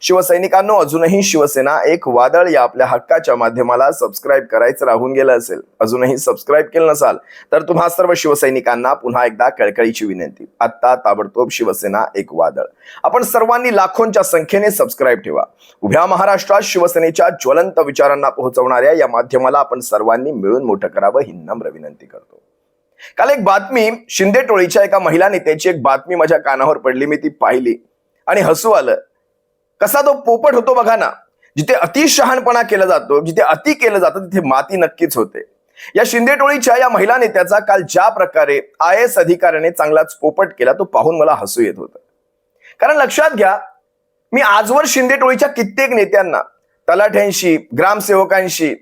शिवसैनिकांनो अजूनही शिवसेना एक वादळ या आपल्या हक्काच्या माध्यमाला सबस्क्राईब करायचं राहून गेलं असेल. अजूनही सबस्क्राईब केलं नसाल तर तुम्हा सर्व शिवसैनिकांना पुन्हा एकदा कळकळीची विनंती. आत्ता ताबडतोब शिवसेना एक वादळ. आपण सर्वांनी लाखोंच्या संख्येने सबस्क्राईब ठेवा. उभ्या महाराष्ट्रात शिवसेनेच्या ज्वलंत विचारांना पोहोचवणाऱ्या या माध्यमाला आपण सर्वांनी मिळून मोठं करावं ही नम्र विनंती करतो. काल एक बातमी शिंदे टोळीच्या एका महिला नेत्याची एक बातमी माझ्या कानावर पडली मी ती पाहिली. आणि हसू आलं. कसा तो पोपट होतो बघा ना जिथे अति शहाणपणा केला जातो जिथे अति केलं जातं तिथे माती नक्कीच होते. या शिंदे टोळीच्या या महिला नेत्याचा काल ज्या प्रकारे आय एस अधिकाऱ्याने चांगलाच पोपट केला तो पाहून मला हसू येत होतं. कारण लक्षात घ्या मी आजवर शिंदे टोळीच्या कित्येक नेत्यांना तलाठ्यांशी ग्रामसेवकांशी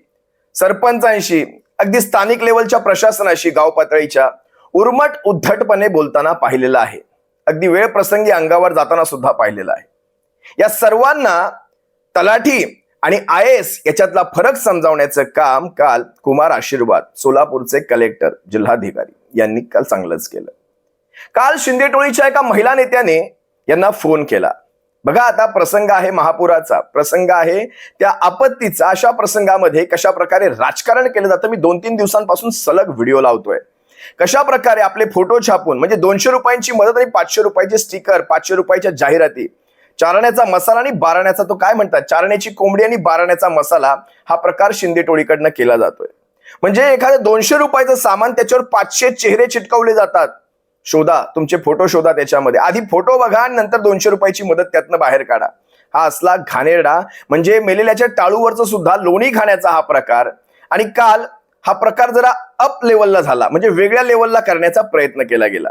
सरपंचांशी अगदी स्थानिक लेवलच्या प्रशासनाशी गाव पातळीच्या उर्मट उद्धटपणे बोलताना पाहिलेलं आहे. अगदी वेळ प्रसंगी अंगावर जाताना सुद्धा पाहिलेलं आहे. या सर्वांना तलाठी आणि आय एस याच्यातला फरक समजावण्याचं काम काल कुमार आशीर्वाद सोलापूरचे कलेक्टर जिल्हाधिकारी यांनी काल चांगलंच केलं. काल शिंदे टोळीच्या एका महिला नेत्याने यांना फोन केला. बघा आता प्रसंग आहे महापुराचा. प्रसंग आहे त्या आपत्तीचा. अशा प्रसंगामध्ये कशा प्रकारे राजकारण केलं जातं? मी दोन तीन दिवसांपासून सलग व्हिडिओ लावतोय. कशा प्रकारे आपले फोटो छापून म्हणजे दोनशे रुपयांची मदत आणि पाचशे रुपयाचे स्टिकर पाचशे रुपयाच्या जाहिराती चारण्याचा मसाला आणि बाराण्याचा तो काय म्हणतात? चारण्याची कोंबडी आणि बाराण्याचा मसाला हा प्रकार शिंदे टोळीकडनं केला जातोय. म्हणजे एखादं दोनशे रुपयाचं सामान त्याच्यावर पाचशे चेहरे चिटकवले जातात. शोधा तुमचे फोटो शोधा त्याच्यामध्ये. आधी फोटो बघा आणि नंतर दोनशे रुपयाची मदत त्यातनं बाहेर काढा. हा असला घाणेरडा म्हणजे मेलेल्याच्या टाळूवरचं सुद्धा लोणी खाण्याचा हा प्रकार. आणि काल हा प्रकार जरा अप लेवलला झाला. म्हणजे वेगळ्या लेवलला करण्याचा प्रयत्न केला गेला.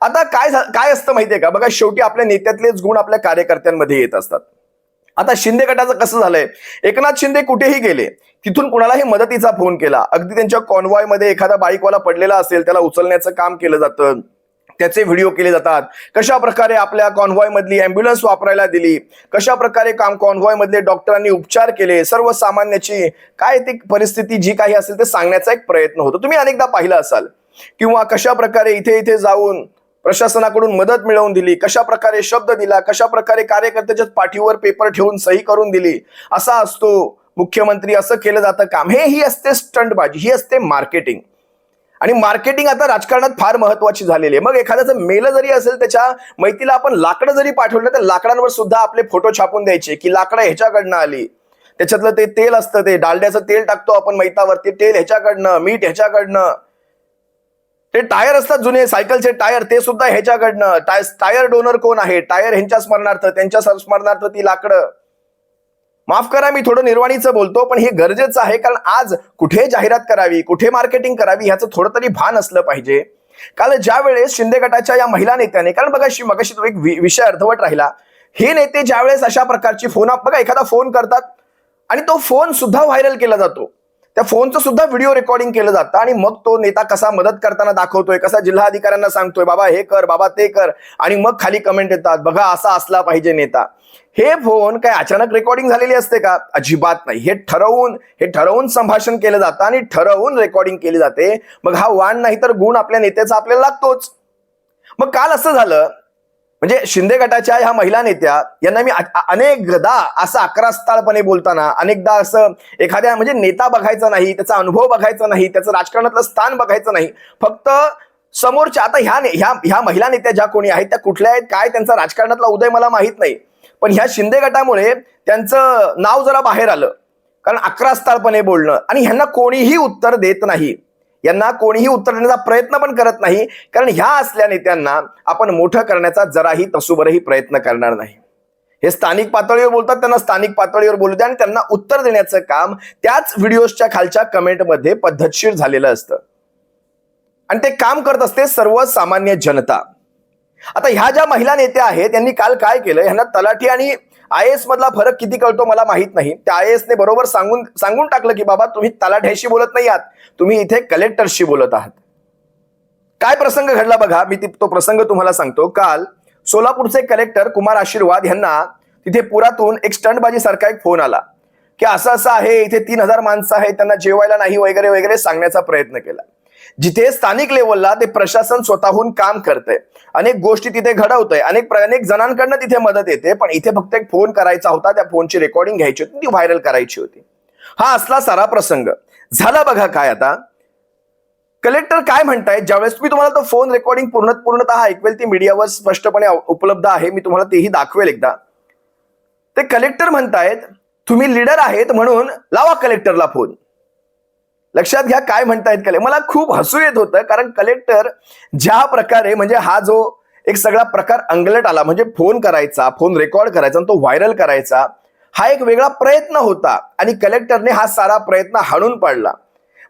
आता काय काय असतं माहितीये का? बघा शेवटी आपल्या नेत्यातलेच गुण आपल्या कार्यकर्त्यांमध्ये येत असतात. आता शिंदे गटाचं कसं झालंय? एकनाथ शिंदे कुठेही गेले तिथून कुणालाही मदतीचा फोन केला. अगदी त्यांच्या कॉन्वॉयमध्ये एखादा बाईकवाला पडलेला असेल त्याला उचलण्याचं काम केलं जातं त्याचे व्हिडिओ केले जातात. कशा प्रकारे आपल्या कॉन्व्हॉय मधली अँब्युलन्स वापरायला दिली? कशा प्रकारे काम कॉन्व्हॉय मधले डॉक्टरांनी उपचार केले? सर्वसामान्याची काय ती परिस्थिती जी काही असेल ते सांगण्याचा एक प्रयत्न होतो. तुम्ही अनेकदा पाहिलं असाल. किंवा कशा प्रकारे इथे इथे जाऊन प्रशासनाकडून मदत मिळवून दिली कशा प्रकारे शब्द दिला कशा प्रकारे कार्यकर्त्याच्या पाठीवर पेपर ठेवून सही करून दिली असा असतो मुख्यमंत्री असं केलं जातं काम. हे ही असते स्टंटबाजी ही असते मार्केटिंग आणि मार्केटिंग आता राजकारणात फार महत्वाची झालेली आहे. मग एखाद्याचं मेल जरी असेल त्याच्या मैतीला आपण लाकडं जरी पाठवलं तर लाकडांवर सुद्धा आपले फोटो छापून द्यायचे की लाकडं ह्याच्याकडनं आली. त्याच्यातलं ते तेल असतं ते डालड्याचं तेल टाकतो आपण मैतावरती तेल ह्याच्याकडनं मीठ ह्याच्याकडनं. ते टायर असतात जुने सायकलचे टायर ते सुद्धा ह्याच्याकडनं. टाय टायर डोनर कोण आहे? टायर ह्यांच्या स्मरणार्थ त्यांच्या स्मरणार्थ ती लाकडं. माफ करा मी थोडं निर्वाणीचं बोलतो पण हे गरजेचं आहे कारण आज कुठे जाहिरात करावी कुठे मार्केटिंग करावी ह्याचं थोडं तरी भान असलं पाहिजे. काल ज्या वेळेस शिंदे गटाच्या या महिला नेत्याने कारण बघा शि- मगाशी तो एक वि- विषय अर्धवट राहिला. हे नेते ज्यावेळेस अशा प्रकारची फोन बघा एखादा फोन करतात आणि तो फोन सुद्धा व्हायरल केला जातो. त्या फोनचं सुद्धा व्हिडिओ रेकॉर्डिंग केलं जातं आणि मग तो नेता कसा मदत करताना दाखवतोय कसा जिल्हा अधिकाऱ्यांना सांगतोय बाबा हे कर बाबा ते कर. आणि मग खाली कमेंट येतात बघा असा असला पाहिजे नेता. हे फोन काय अचानक रेकॉर्डिंग झालेली असते का? अजिबात नाही. हे ठरवून हे ठरवून संभाषण केलं जातं आणि ठरवून रेकॉर्डिंग केली जाते. मग हा वाण नाही तर गुण आपल्या नेत्याचा आपल्याला लागतोच. मग काल असं झालं म्हणजे शिंदे गटाच्या ह्या महिला नेत्या यांना मी अनेकदा असं अकरास्थाळपणे बोलताना अनेकदा असं एखाद्या म्हणजे नेता बघायचा नाही त्याचा अनुभव बघायचा नाही त्याचं राजकारणातलं स्थान बघायचं नाही. फक्त समोरच्या आता ह्या ह्या ह्या महिला नेत्या ज्या कोणी आहेत त्या कुठल्या आहेत काय त्यांचा राजकारणातला उदय मला माहीत नाही. पण ह्या शिंदे गटामुळे त्यांचं नाव जरा बाहेर आलं. कारण अकरास्थाळपणे बोलणं आणि ह्यांना कोणीही उत्तर देत नाही. यांना कोणीही उत्तर देण्याचा प्रयत्न पण करत नाही. कारण ह्या असल्या नेत्यांना आपण मोठं करण्याचा जराही तसुबरही प्रयत्न करणार नाही. हे स्थानिक पातळीवर बोलतात त्यांना स्थानिक पातळीवर बोलू द्या आणि त्यांना उत्तर देण्याचं काम त्याच व्हिडिओच्या खालच्या कमेंटमध्ये पद्धतशीर झालेलं असतं. आणि ते काम करत असते सर्वसामान्य जनता. आता ह्या ज्या महिला नेत्या आहेत त्यांनी काल काय केलं? ह्यांना तलाठी आणि आय एस मधला फरक किती कळतो मला माहीत नाही. त्या आय एसने बरोबर सांगून सांगून टाकलं की बाबा तुम्ही तलाठ्याशी बोलत नाही आहात. तुम्ही इथे कलेक्टरशी बोलत आहात. काय प्रसंग घडला बघा मी तो प्रसंग तुम्हाला सांगतो. काल सोलापूरचे कलेक्टर कुमार आशीर्वाद यांना तिथे पुरातून एक स्टंटबाजी सारखा एक फोन आला. की असं असं आहे इथे तीन हजार माणसं आहेत त्यांना जेवायला नाही वगैरे वगैरे सांगण्याचा प्रयत्न केला. जिथे स्थानिक लेवलला ते प्रशासन स्वतःहून काम करतंय. अनेक गोष्टी तिथे घडवतंय. अनेक अनेक जणांकडनं तिथे मदत येते पण इथे फक्त एक फोन करायचा होता त्या फोनची रेकॉर्डिंग घ्यायची होती ती व्हायरल करायची होती. हा असला सारा प्रसंग. झाला बघा काय आता. कलेक्टर काय म्हणतायत? ज्यावेळेस मी तुम्हाला तो फोन रेकॉर्डिंग पूर्ण पूर्णतः ऐकवेल ती मीडियावर स्पष्टपणे उपलब्ध आहे मी तुम्हाला तेही दाखवेल एकदा. ते कलेक्टर म्हणतायत तुम्ही लीडर आहेत म्हणून लावा कलेक्टरला फोन लक्षात घ्या काय म्हणतायत कले. मला खूप हसू येत होतं कारण कलेक्टर ज्या प्रकारे म्हणजे हा जो एक सगळा प्रकार अंगलट आला म्हणजे फोन करायचा फोन रेकॉर्ड करायचा आणि तो व्हायरल करायचा हा एक वेगळा प्रयत्न होता. आणि कलेक्टरने हा सारा प्रयत्न हाणून पाडला.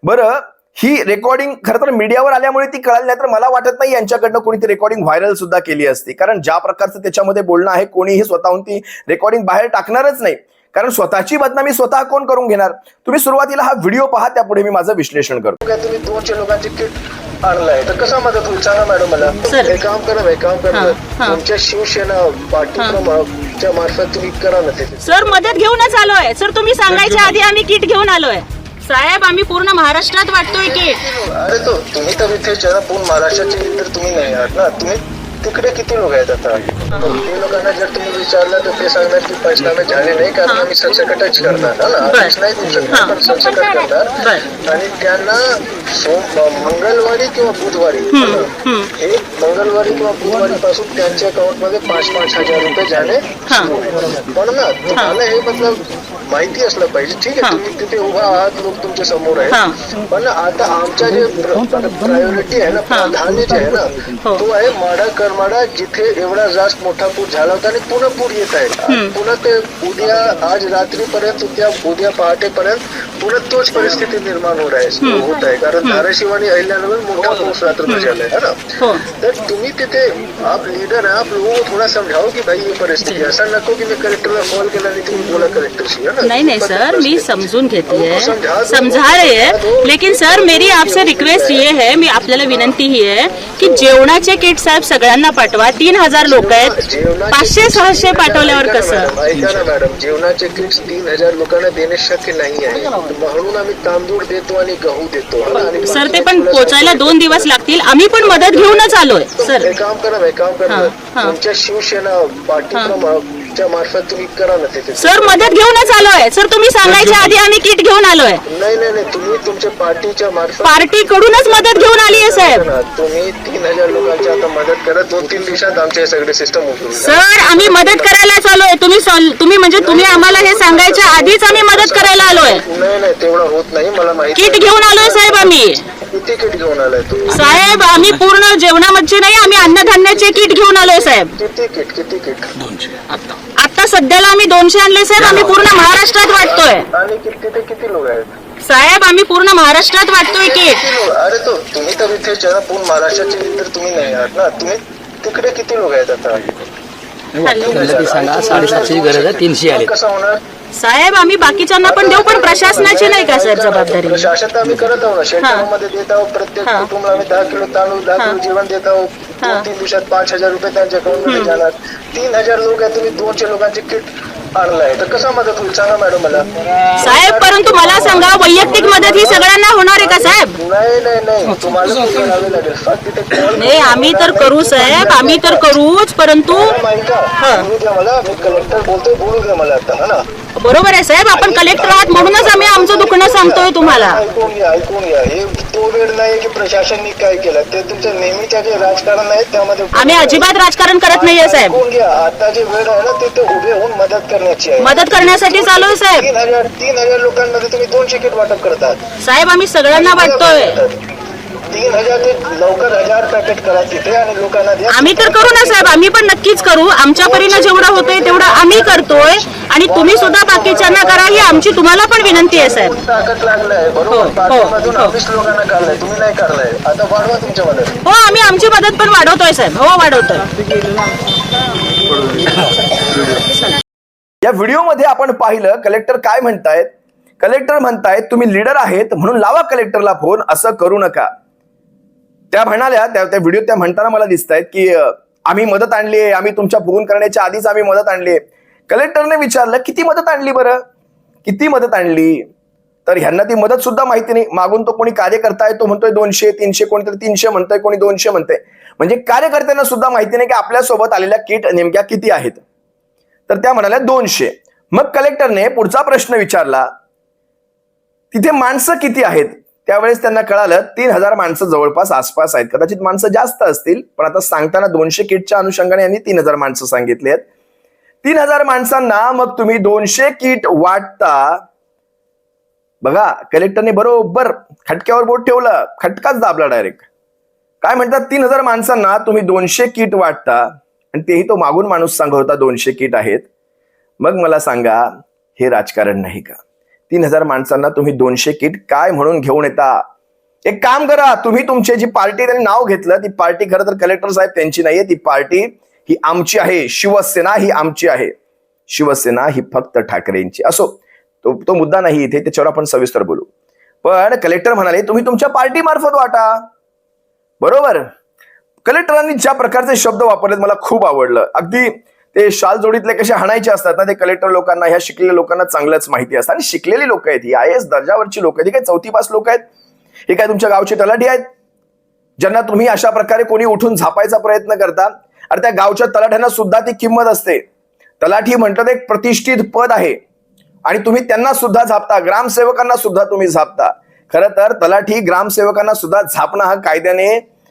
बरं ही रेकॉर्डिंग खरं तर मीडियावर आल्यामुळे ती कळाली नाही तर मला वाटत नाही यांच्याकडनं कोणी ती रेकॉर्डिंग व्हायरल सुद्धा केली असती. कारण ज्या प्रकारचं त्याच्यामध्ये बोलणं आहे कोणीही स्वतःहून ती रेकॉर्डिंग बाहेर टाकणारच नाही. कारण स्वतःची बदनामी स्वतः कोण करून घेणार? तुम्ही सुरुवातीला हा व्हिडिओ पहा त्यापुढे मी माझं विश्लेषण करतो. काय तुम्ही दोनशे लोकांचे किट आणलाय. तर कसा मदत होईल? सांगा मॅडम मला. सर. एक काम करा एक काम करा. हा. हा. तुमच्या शिवसेना पार्टीच्या मार्फत तुम्ही करा ना ते. सर मदत घेऊनच आलोय. सर तुम्ही सांगायच्या आधी आम्ही किट घेऊन आलोय. साहेब आम्ही पूर्ण महाराष्ट्रात वाटतोय किट. अरे तो तुम्ही तर इथे जरा पूर्ण महाराष्ट्राचे तर तुम्ही नाही आहात ना. तुम्ही तिकडे किती लोक आहेत आता ते लोकांना जर तुम्ही विचारलं तर ते सांगणार की पैसा आम्ही झाले नाही कारण आम्ही सरसकटच करणार हा ना. आदेश नाही देऊ शकणार हा. पण सरसकट करणार. आणि त्यांना मंगळवारी किंवा बुधवारी. हे मंगळवारी किंवा बुधवारी पासून त्यांच्या अकाउंटमध्ये पाच पाच हजार रुपये हा. होईल. पण ना तुम्हाला हे मतलब माहिती असलं पाहिजे ठीक. आहे तुम्ही तिथे उभा आहात लोक तुमच्यासमोर हा. आहे पण आता आमच्या जे प्रायोरिटी आहे ना. प्राधान्य जे आहे ना हो. तो आहे माडा करमाडा जिथे एवढा जास्त मोठा पूर झाला होता आणि पुन्हा पूर येत आहे पुन्हा ते उद्या आज रात्रीपर्यंत उद्या उद्या पहाटेपर्यंत पुन्हा तोच परिस्थिती निर्माण होत आहे होत आहे. कारण धाराशिव आणि अहिल्यानगर मोठा पाऊस रात्र है ना? तर तुम्ही तिथे आप लीडर है आप लोगों को थोड़ा समझाओ की भाई ये परिस्थिती आहे. नको की मी कलेक्टरला कॉल केला आणि तुम्ही बोला कलेक्टरशी है ना? नहीं नहीं सर मैं समझून घेती है उनको समझा रहे हैं लेकिन सर मेरी आपसे रिक्वेस्ट ये है मी आपल्याला विनंती ही आहे की जेवणाचे किट साहेब सगळ्यांना पाठवा. तीन हजार लोक आहेत. पाचशे सहाशे पाठवल्यावर कसं? मॅडम, ऐका ना मॅडम. जेवणाचे किट्स तीन हजार लोकांना देणे शक्य नाही आहे. म्हणून आम्ही तांदूळ देतो आणि गहू देतो. आणि सर ते पण पोचायला दोन दिवस लागतील. आम्ही पण मदत घेऊनच आलोय. सर. काम करा काम करा. हा. हा. तुमच्या शिवसेना पार्टीच्या मार्फत तुम्ही करा ना तिथे सर मदत घेऊनच आलोय. सर तुम्ही सांगायच्या आधी आम्ही किट घेऊन आलोय. नाही नाही नाही तुम्ही तुमच्या पार्टीच्या मार्फत पार्टी कडूनच मदत घेऊन आली आहे साहेब. ना, तुम्ही तीन हजार लोकांची आता मदत करा. दोन तीन दिवसात आमचे सगळे सिस्टम उघडून सर आम्ही मदत करायला आलोय तुम्ही सॉल- तुम्ही म्हणजे तुम्ही आम्हाला हे सांगायच्या आधीच आम्ही मदत करायला आलोय. नाही नाही तेवढं होत नाही. मला माहिती किट घेऊन आलोय साहेब आम्ही. किती किट घेऊन आलाय तुम्ही? साहेब आम्ही पूर्ण जेवणामध्ये नाही आम्ही अन्नधान्याचे किट घेऊन आलोय साहेब. किती किट किती किट? आता. सध्याला आम्ही दोनशे आणले साहेब आम्ही पूर्ण महाराष्ट्रात वाटतोय. आणि कि- तिथे किती लोक आहेत? साहेब आम्ही पूर्ण महाराष्ट्रात वाटतोय किट किती लोक? अरे तो तुम्ही तर इथे जरा पूर्ण महाराष्ट्राचे तर तुम्ही नाही आहात ना तुम्ही तिकडे किती लोक आहेत आता? मला ती सांगा साडेसातशेची गरज आहे तीनशे आले कसं होणार? साहेब आम्ही बाकीच्यांना पण देऊ पण प्रशासनाची नाही का साहेब जबाबदारी? प्रशासन तर आम्ही करत आहोत ना. शेतकऱ्यांमध्ये देत आहोत. प्रत्येक हा. कुटुंबाला आम्ही दहा किलो तांदूळ दहा किलो जेवण देत आहोत. दोन तीन दिवसात पाच हजार रुपये त्यांच्या अकाउंटमध्ये जाणार. तीन हजार लोक आहेत तुम्ही दोनशे लोकांचे किट आणलाय. तर कसा मदत होईल? सांगा मॅडम मला. साहेब परंतु मला सांगा वैयक्तिक मदत ही सगळ्यांना होणार आहे का साहेब? नाही नाही नाही. तुम्हाला कुठे करावे लागेल. फक्त तिथे call नाही आम्ही तर करू साहेब. आम्ही तर करूच परंतु मॅडम, ऐका बोलू द्या मला. मी कलेक्टर बोलतोय बोलू द्या मला आता हा ना? बरोबर आहे साहेब. आपण कलेक्टर आहात म्हणूनच आम्ही आमचं दुखणं सांगतोय तुम्हाला. ऐकून घ्या ऐकून घ्या. हे तो वेळ नाही की प्रशासननी काय केलं. ते तुमच्या नेहमीच्या जे राजकारण आहे त्यामध्ये आम्ही अजिबात राजकारण करत नाहीये साहेब. ऐकून घ्या. आता जे वेळ आहे ना ते ते उभे होऊन मदत करण्याची आहे. मदत करण्यासाठी चालू साहेब. तीन हजार तीन हजार लोकांमध्ये तुम्ही दोन तिकीट वाटप करतात. साहेब आम्ही सगळ्यांना वाटतोय. तीन हजार ते लवकर हजार पॅकेट करा तिथे आणि लोकांना द्या. आम्ही तर करू ना साहेब. आम्ही पण नक्कीच करू. आमच्या परीनं जेवढं होतंय तेवढं आम्ही करतोय. आणि तुम्ही सुद्धा बाकीच्यांना करा. ही आमची तुम्हाला पण विनंती आहे साहेब. ताकद लागलाय. हो, बरोबर. हो, पाठीमधून हो. वीस लोकांना काढलाय. तुम्ही नाही काढलाय. आता वाढवा तुमच्या मदत. हो आम्ही आमची मदत पण वाढवतोय साहेब. हो वाढवतोय. या व्हिडिओमध्ये आपण पाहिलं कलेक्टर काय म्हणतायत? कलेक्टर म्हणतायत तुम्ही लीडर आहेत म्हणून लावा कलेक्टरला फोन असं करू नका. त्या म्हणाल्या त्या त्या व्हिडिओ त्या म्हणताना मला दिसत आहेत की आम्ही मदत आणली आम्ही तुमच्या फोन करण्याच्या आधीच आम्ही मदत आणली कलेक्टरने विचारलं किती मदत आणली बरं? किती मदत आणली? तर ह्यांना ती मदत सुद्धा माहिती नाही. मागून तो कोणी कार्यकर्ता आहे तो म्हणतोय दोनशे तीनशे कोणीतरी तीनशे म्हणतोय कोणी दोनशे म्हणतंय. म्हणजे कार्यकर्त्यांना सुद्धा माहिती नाही की आपल्यासोबत आलेल्या किट नेमक्या किती आहेत. तर त्या म्हणाल्या दोनशे. मग कलेक्टरने पुढचा प्रश्न विचारला तिथे माणसं किती आहेत? त्यावेळेस त्यांना कळालं तीन हजार माणसं जवळपास आसपास आहेत. कदाचित माणसं जास्त असतील पण आता सांगताना दोनशे किटच्या अनुषंगाने यांनी तीन हजार माणसं सांगितली आहेत. तीन हजार माणसांना मग तुम्ही दोनशे किट वाटता. बघा कलेक्टरने बरोबर खटक्यावर बोट ठेवलं खटकाच दाबला डायरेक्ट काय म्हणतात तीन हजार माणसांना तुम्ही दोनशे किट वाटता? आणि तेही तो मागून माणूस सांगत होता दोनशे किट आहेत. मग मला सांगा हे राजकारण नाही का? तीन हजार माणसांना तुम्ही दोनशे किट काय म्हणून घेऊन येता? एक काम करा तुम्ही तुमची जी पार्टी त्यांनी नाव घेतलं ती पार्टी खरं तर कलेक्टर साहेब त्यांची नाहीये ती पार्टी ही आमची आहे. शिवसेना ही आमची आहे. शिवसेना ही फक्त ठाकरेंची. असो तो तो मुद्दा नाही इथे त्याच्यावर आपण सविस्तर बोलू. पण कलेक्टर म्हणाले तुम्ही तुमच्या पार्टी मार्फत वाटा. बरोबर? कलेक्टरांनी ज्या प्रकारचे शब्द वापरलेत मला खूप आवडलं. अगदी ते शाल जोडीतले कसे हाणायचे असतात ना ते कलेक्टर लोकांना ह्या शिकलेल्या लोकांना चांगलंच माहिती असतं. आणि शिकलेली लोक आहेत ही आय एस दर्जावरची लोक आहेत. ही काय चौथी पास लोक आहेत? हे काय तुमच्या गावचे तलाठी आहेत? ज्यांना तुम्ही अशा प्रकारे कोणी उठून झापायचा प्रयत्न करता अरे त्या गावच्या तलाठ्यांना सुद्धा ती किंमत असते. तलाठी म्हणतात एक प्रतिष्ठित पद आहे. आणि तुम्ही त्यांना सुद्धा झापता ग्रामसेवकांना सुद्धा तुम्ही झापता. खरं तर तलाठी ग्रामसेवकांना सुद्धा झापणं हा कायद्याने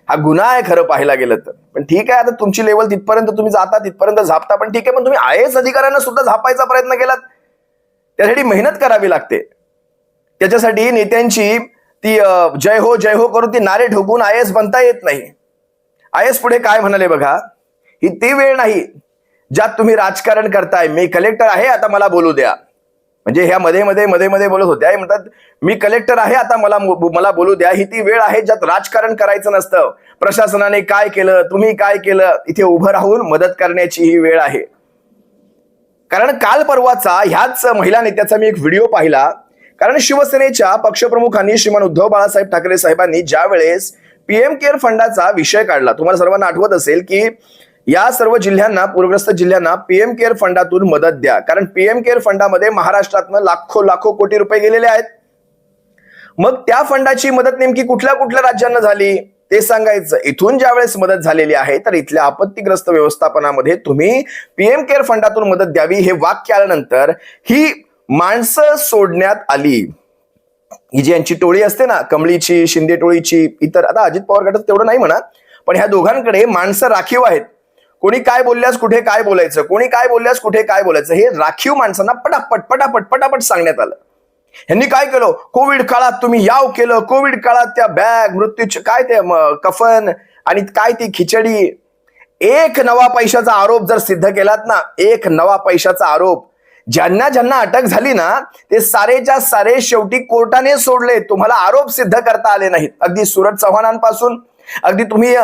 हा गुन्हा आहे खरं पाहायला गेलं तर. पण ठीक आहे आता तुमची लेवल तिथपर्यंत तुम्ही जाता तिथपर्यंत झापता पण ठीक आहे पण तुम्ही आय एस अधिकाऱ्यांना सुद्धा झापायचा प्रयत्न केलात. त्यासाठी मेहनत करावी लागते. त्याच्यासाठी नेत्यांची ती जय हो जय हो करून ती नारे ठोकून आय एस बनता येत नाही. आय एस पुढे काय म्हणाले बघा? ही ती वेळ नाही ज्यात तुम्ही राजकारण करताय. मी कलेक्टर आहे आता मला बोलू द्या. म्हणजे ह्या मध्ये मध्ये मध्ये मध्ये बोलत होत्या म्हणतात मी कलेक्टर आहे आता मला मला बोलू द्या. ही ती वेळ आहे ज्यात राजकारण करायचं नसतं. प्रशासनाने काय केलं तुम्ही काय केलं इथे उभं राहून मदत करण्याची ही वेळ आहे. कारण काल परवाचा ह्याच महिला नेत्याचा मी एक व्हिडिओ पाहिला. कारण शिवसेनेच्या पक्षप्रमुखांनी श्रीमान उद्धव बाळासाहेब ठाकरे साहेबांनी ज्या वेळेस पीएम केअर फंडाचा विषय काढला तुम्हाला सर्वांना आठवत असेल की या सर्व जिल्ह्यांना पूरग्रस्त जिल्ह्यांना पीएम केअर फंडातून मदत द्या. कारण पीएम केअर फंडामध्ये महाराष्ट्रातनं लाखो लाखो कोटी रुपये गेलेले आहेत. मग त्या फंडाची मदत नेमकी कुठल्या कुठल्या राज्यांना झाली? ते सांगायचं. इथून ज्या वेळेस मदत झालेली आहे तर इथल्या आपत्तीग्रस्त व्यवस्थापनामध्ये तुम्ही पीएम केअर फंडातून मदत द्यावी हे वाक्य आल्यानंतर ही माणसं सोडण्यात आली. ही जी यांची टोळी असते ना कमळीची शिंदे टोळीची इतर आता अजित पवार गटात तेवढं नाही म्हणा पण ह्या दोघांकडे माणसं राखीव आहेत. कोणी काय बोलल्यास कुठे काय बोलायचं? कोणी काय बोलल्यास कुठे काय बोलायचं? हे राखीव माणसांना पटापट पटापट पटापट सांगण्यात आलं. यांनी काय केलं? कोविड काळात तुम्ही याव केलं. कोविड काळात त्या बॅग मृत्यूचे काय ते कफन आणि काय ती खिचडी. एक नवा पैशाचा आरोप जर सिद्ध केलात ना एक नवा पैशाचा आरोप. ज्यांना ज्यांना अटक झाली ना ते सारेच्या सारे शेवटी कोर्टाने सोडले. तुम्हाला आरोप सिद्ध करता आले नाहीत. अगदी सुरज चव्हाणांपासून अगदी तुम्ही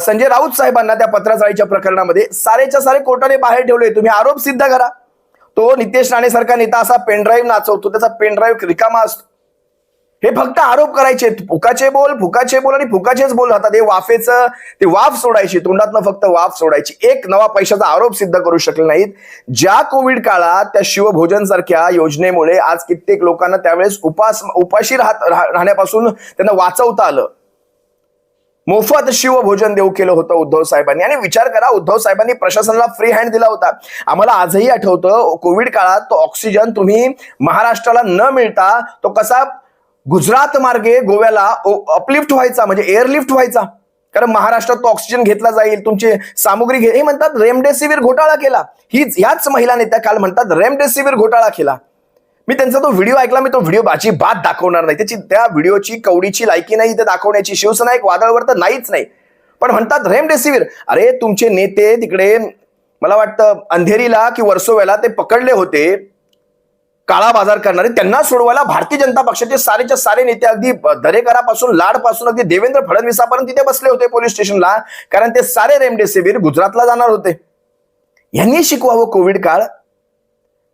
संजय राऊत साहेबांना त्या पत्राचाळीच्या प्रकरणामध्ये सारेच्या सारे कोर्टाने बाहेर ठेवले. तुम्ही आरोप सिद्ध करा. तो नितेश राणे सारखा नेता असा पेनड्राईव्ह नाचवतो त्याचा पेनड्राईव्ह रिकामा असतो. हे फक्त आरोप करायचे. फुकाचे बोल फुकाचे बोल आणि फुकाचेच बोल राहतात. हे वाफेचं ते वाफ सोडायची. तोंडातनं फक्त वाफ सोडायची. एक नवा पैशाचा आरोप सिद्ध करू शकले नाहीत. ज्या कोविड काळात त्या शिवभोजन सारख्या योजनेमुळे आज कित्येक लोकांना त्यावेळेस उपास उपाशी राहत राहण्यापासून त्यांना वाचवता आलं. मोफत शिवभोजन देऊ केलं होतं उद्धव साहेबांनी. आणि विचार करा उद्धव साहेबांनी प्रशासनाला फ्री हँड दिला होता. आम्हाला आजही आठवतं कोविड काळात तो ऑक्सिजन तुम्ही महाराष्ट्राला न मिळता तो कसा गुजरात मार्गे गोव्याला अपलिफ्ट व्हायचा म्हणजे एअरलिफ्ट व्हायचा. कारण महाराष्ट्रात तो ऑक्सिजन घेतला जाईल. तुमची सामुग्री घे हे म्हणतात रेमडेसिवीर घोटाळा केला. हीच ह्याच महिला नेत्या काल म्हणतात रेमडेसिवीर घोटाळा केला. मी त्यांचा तो व्हिडिओ ऐकला मी तो व्हिडिओ अजिबात दाखवणार नाही. त्याची त्या व्हिडिओची कवडीची लायकी नाही इथे दाखवण्याची. शिवसेना एक वादळवर तर नाहीच नाही. पण म्हणतात रेमडेसिवीर. अरे तुमचे नेते तिकडे मला वाटतं अंधेरीला की वर्सोव्याला ते पकडले होते. काळा बाजार करणारे. त्यांना सोडवायला भारतीय जनता पक्षाचे सारेच्या सारे नेते अगदी दरेकरापासून लाडपासून अगदी देवेंद्र फडणवीसापर्यंत तिथे बसले होते पोलीस स्टेशनला. कारण ते सारे रेमडेसिवीर गुजरातला जाणार होते. यांनी शिकवावं कोविड काळ.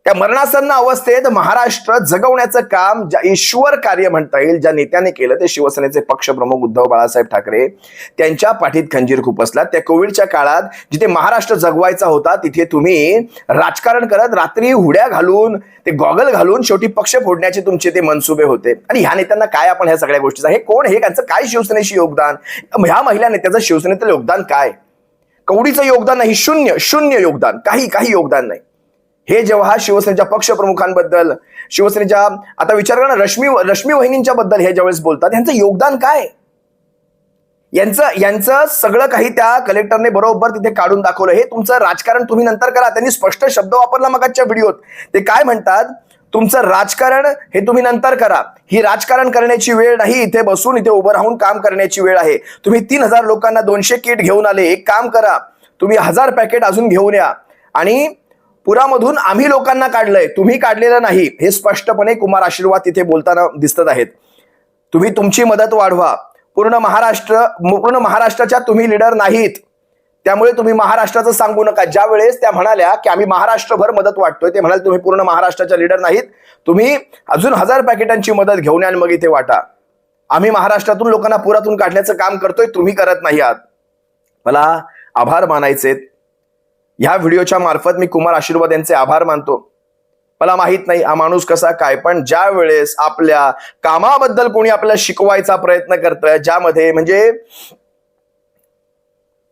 त्या मरणासन्न अवस्थेत महाराष्ट्र जगवण्याचं काम ज्या ईश्वर कार्य म्हणता येईल ज्या नेत्याने केलं ते शिवसेनेचे पक्षप्रमुख उद्धव बाळासाहेब ठाकरे. त्यांच्या पाठीत खंजीर खुपसला त्या कोविडच्या काळात जिथे महाराष्ट्र जगवायचा होता तिथे तुम्ही राजकारण करत रात्री हुड्या घालून ते गॉगल घालून शेवटी पक्ष फोडण्याचे तुमचे ते मनसुबे होते. आणि ह्या नेत्यांना काय आपण ह्या सगळ्या गोष्टीचा? हे कोण? हे त्यांचं काय शिवसेनेशी योगदान? ह्या महिला नेत्याचं शिवसेनेतील योगदान काय? कवडीचं योगदान नाही शून्य शून्य योगदान. काही काही योगदान नाही. हे जेव्हा शिवसेनेच्या पक्षप्रमुखांबद्दल शिवसेनेच्या आता विचार करा रश्मी रश्मी वहिनींच्या बद्दल हे ज्यावेळेस बोलतात यांचं योगदान काय? यांचं यांचं सगळं काही त्या कलेक्टरने बरोबर तिथे काढून दाखवलं. हे तुमचं राजकारण तुम्ही नंतर करा. त्यांनी स्पष्ट शब्द वापरला मगाच्या व्हिडिओत. ते काय म्हणतात? तुमचं राजकारण हे तुम्ही नंतर करा. ही राजकारण करण्याची वेळ नाही. इथे बसून इथे उभं राहून काम करण्याची वेळ आहे. तुम्ही तीन हजार लोकांना दोनशे किट घेऊन आले. एक काम करा. तुम्ही हजार पॅकेट अजून घेऊन या. आणि पुरामधून आम्ही लोकांना काढलंय तुम्ही काढलेलं नाही. हे स्पष्टपणे कुमार आशीर्वाद तिथे बोलताना दिसत आहेत. तुम्ही तुमची मदत वाढवा. पूर्ण महाराष्ट्र पूर्ण महाराष्ट्राच्या तुम्ही लिडर नाहीत. त्यामुळे तुम्ही महाराष्ट्राचं सांगू नका. ज्या वेळेस त्या म्हणाल्या की आम्ही महाराष्ट्रभर मदत वाटतोय ते म्हणाले तुम्ही पूर्ण महाराष्ट्राच्या लिडर नाहीत. तुम्ही अजून हजार पॅकेटांची मदत घेऊन याल आणि मग इथे वाटा. आम्ही महाराष्ट्रातून लोकांना पुरातून काढण्याचं काम करतोय तुम्ही करत नाही आहात. मला आभार मानायचेत ह्या व्हिडिओच्या मार्फत मी कुमार आशीर्वाद यांचे आभार मानतो. मला माहीत नाही हा माणूस कसा काय पण ज्या वेळेस आपल्या कामाबद्दल कोणी आपल्याला शिकवायचा प्रयत्न करतोय ज्यामध्ये म्हणजे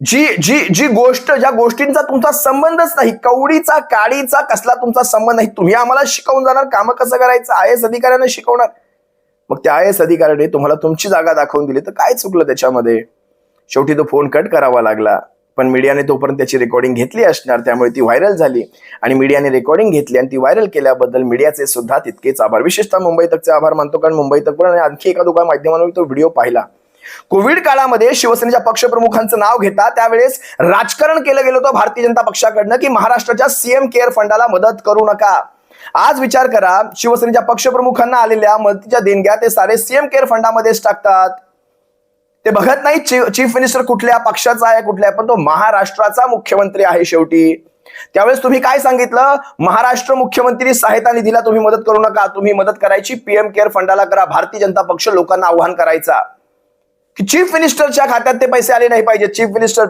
जी जी जी गोष्ट ज्या गोष्टींचा तुमचा संबंधच नाही कवडीचा काडीचा कसला तुमचा संबंध नाही तुम्ही आम्हाला शिकवून जाणार काम कसं करायचं आय एस अधिकाऱ्यांना शिकवणार. मग त्या आय एस अधिकाऱ्याने तुम्हाला तुमची जागा दाखवून दिली तर काय चुकलं त्याच्यामध्ये? शेवटी तो फोन कट करावा लागला. पण मीडियाने तोपर्यंत त्याची रेकॉर्डिंग घेतली असणार त्यामुळे ती व्हायरल झाली. आणि मीडियाने रेकॉर्डिंग घेतली आणि ती व्हायरल केल्याबद्दल मीडियाचे सुद्धा तितकेच आभार. विशेषतः मुंबई तकचे आभार मानतो कारण मुंबई तक पण आणि आणखी एका दोघा माध्यमांवर तो व्हिडिओ पाहिला. कोविड काळामध्ये शिवसेनेच्या पक्षप्रमुखांचं नाव घेता त्यावेळेस राजकारण केलं गेलं होतं भारतीय जनता पक्षाकडनं की महाराष्ट्राच्या सीएम केअर फंडाला मदत करू नका. आज विचार करा शिवसेनेच्या पक्षप्रमुखांना आलेल्या मदतीच्या देणग्या ते सारे सीएम केअर फंडामध्येच टाकतात. ते बघत नाही चीफ मिनिस्टर कुठल्या पक्षाचा आहे कुठल्या पण तो महाराष्ट्राचा मुख्यमंत्री आहे शेवटी. त्यावेळेस तुम्ही काय सांगितलं? महाराष्ट्र मुख्यमंत्री सहायता निधीला तुम्ही मदत करू नका. तुम्ही मदत करायची. पीएम केअर फंडाला करा. भारतीय जनता पक्ष लोकांना आव्हान करायचा. की चीफ मिनिस्टरच्या खात्यात ते पैसे आले नाही पाहिजे चीफ मिनिस्टर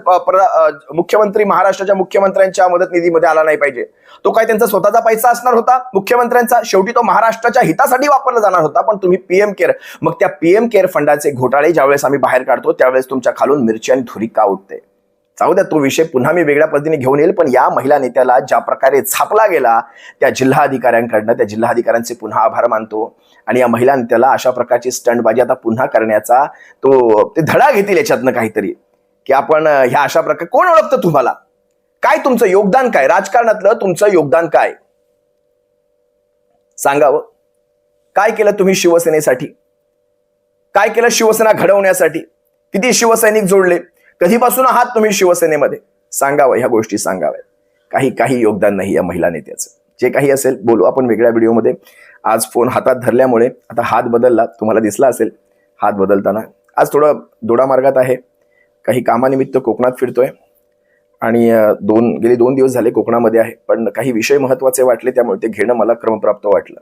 मुख्यमंत्री महाराष्ट्राच्या मुख्यमंत्र्यांच्या मदत निधीमध्ये आला नाही पाहिजे. तो काय त्यांचा स्वतःचा पैसा असणार होता? मुख्यमंत्र्यांचा शेवटी तो महाराष्ट्राच्या हितासाठी वापरला जाणार होता पण तुम्ही पीएम केअर मग त्या पीएम केअर फंडाचे घोटाळे ज्यावेळेस आम्ही बाहेर काढतो त्यावेळेस तुमच्या खालून मिरची आणि धुरी का उठते जाऊ द्या तो विषय पुन्हा मी वेगळ्या पद्धतीने घेऊन येईल पण या महिला नेत्याला ज्या प्रकारे छापला गेला त्या जिल्हाधिकाऱ्यांकडनं त्या जिल्हाधिकाऱ्यांचे पुन्हा आभार मानतो. आणि या महिला नेत्याला अशा प्रकारची स्टंटबाजी आता पुन्हा करण्याचा तो ते धडा घेतील याच्यातनं काहीतरी. की आपण ह्या अशा प्रकारे कोण ओळखतं तुम्हाला? काय तुमचं योगदान काय? राजकारणातलं तुमचं योगदान काय? सांगावं हो. काय केलं तुम्ही शिवसेनेसाठी? काय केलं शिवसेना घडवण्यासाठी? किती शिवसैनिक जोडले? कधीपासून आहात तुम्ही शिवसेनेमध्ये? सांगावं ह्या गोष्टी सांगाव्यात. काही काही योगदान नाही या महिला नेत्याचं. जे काही असेल बोलू आपण वेगळ्या व्हिडिओमध्ये. आज फोन हातात धरल्यामुळे आता हात बदलला तुम्हाला दिसला असेल. हात बदलताना. आज थोडं दोडामार्गात आहे. काही कामानिमित्त कोकणात फिरतोय. आणि दोन गेले दोन दिवस झाले कोकणामध्ये आहे. पण काही विषय महत्त्वाचे वाटले त्यामुळे ते घेणं मला क्रमप्राप्त वाटलं.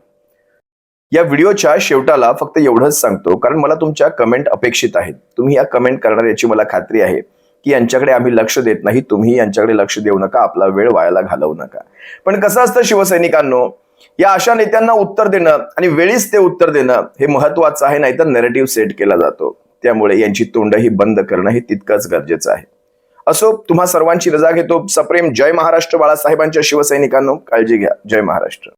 या व्हिडिओच्या शेवटाला फक्त एवढंच सांगतो कारण मला तुमच्या कमेंट अपेक्षित आहेत. तुम्ही या कमेंट करणार याची मला खात्री आहे की यांच्याकडे आम्ही लक्ष देत नाही तुम्ही यांच्याकडे लक्ष देऊ नका आपला वेळ वायाला घालवू नका. पण कसं असतं शिवसैनिकांनो या अशा नेत्यांना उत्तर देणं आणि वेळीच ते उत्तर देणं हे महत्वाचं आहे नाहीतर नेरेटिव्ह सेट केला जातो. त्यामुळे यांची तोंडही बंद करणं हे तितकंच गरजेचं आहे. असो तुम्हा सर्वांची रजा घेतो. सप्रेम जय महाराष्ट्र बाळासाहेबांच्या शिवसैनिकांनो काळजी घ्या. जय महाराष्ट्र.